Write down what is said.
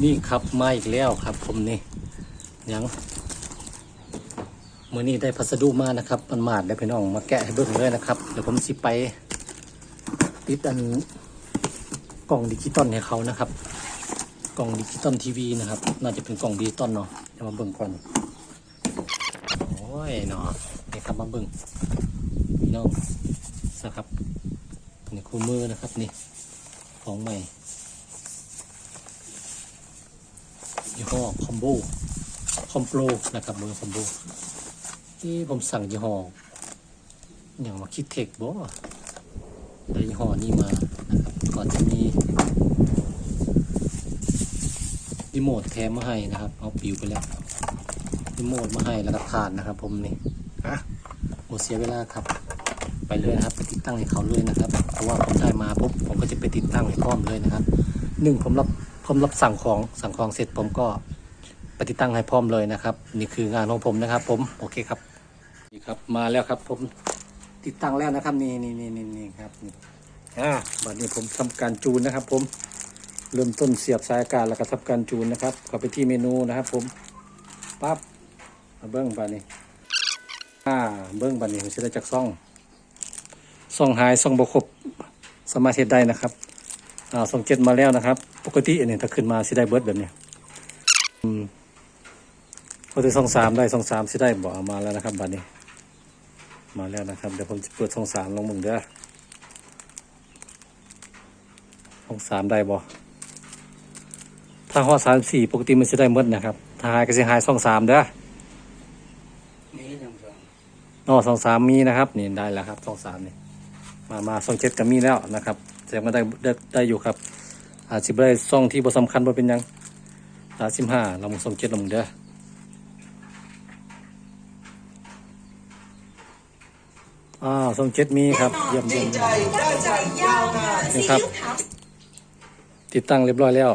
นี่ครับมาอีกแล้วครับ ผมนี่ยังเมื่อนี้ได้พัสดุมานะครับมันมาดได้พี่น้องมาแกะให้เบิ่งเลยนะครับเดี๋ยวผมสิไป ติดอันกล่องดิจิตอลให้เขานะครับ กล่องดิจิตอลทีวีนะครับ น่าจะเป็นกล่องดิจิตอลเนาะเดี๋ยวมาเบิ่งก่อนโอ้ยเนาะนี่ครับมาเบิ่งพี่น้องนะครับนี่คู่มือนะครับนี่ของใหม่ ยี่ห้อคอมโบคอมโปรนะครับมือคอมโบที่ผมสั่งยี่ห้ออย่างมาคิดเทคบ่ได้ยี่ห้อนี้มานะครับก่อนจะมีรีโมทแถมมาให้นะครับ เอาปิวไปแล้วรีโมทมาให้แล้วก็ทานนะครับ ผมนี่อะหมดเสียเวลาครับ ไปเลยนะครับ ไปติดตั้งให้เขาเลยนะครับ เพราะว่าผมได้มาปุ๊บผมก็จะไปติดตั้งให้พร้อมเลยนะครับหนึ่งผมรับ ผมรับสั่งของสั่งของเสร็จผมก็ไปติดตั้งให้พร้อมเลยนะครับ นี่คืองานของผมนะครับ ผมโอเคครับนี่ครับมาแล้วครับ ผมติดตั้งแล้วนะครับนี่นี่นี่นี่นี่ครับนี่อ่าบัดนี้ผมทำการจูนนะครับ ผมเริ่มต้นเสียบสายอากาศแล้วก็ทำการจูนนะครับเข้าไปที่เมนูนะครับ ผมปั๊บมาเบิ้งบัดนี้อ่าเบิ้งบัดนี้ผมจะได้จากซ่องส่องหายส่องบกครบสามารถเฮ็ดได้นะครับ อ่าส่องเจ็ดมาแล้วนะครับ ปกติอันนี้ถ้าขึ้นมาสิได้เบิร์ดแบบนี้อืมพอถึงส่องสามได้ส่องสามสิได้บอกเอามาแล้วนะครับบัดนี้ มาแล้วนะครับ เดี๋ยวผมจะเปิดส่องสามลงมึงเด้อส่องสามได้บ่ถ้าหอสามสี่ปกติมันจะได้เมดนะครับ ถ้าหายก็สิหายส่องสามเด้อนี่ยังสองอ๋อสองสามมีนะครับ นี่ได้แล้วครับสองสามนี่ มามาสองเจ็ดก็มีแล้วนะครับแสดงว่าได้ได้ได้อยู่ครับ อาจสิบได้ซ่องที่บ่สำคัญบ่เป็นหยังสามสิบห้าเรามาสองเจ็ดลงเด้ออ่าสองเจ็ดมีครับเยี่ยมเยี่ยมได้ใจยาวนานนี่ครับ ติดตั้งเรียบร้อยแล้ว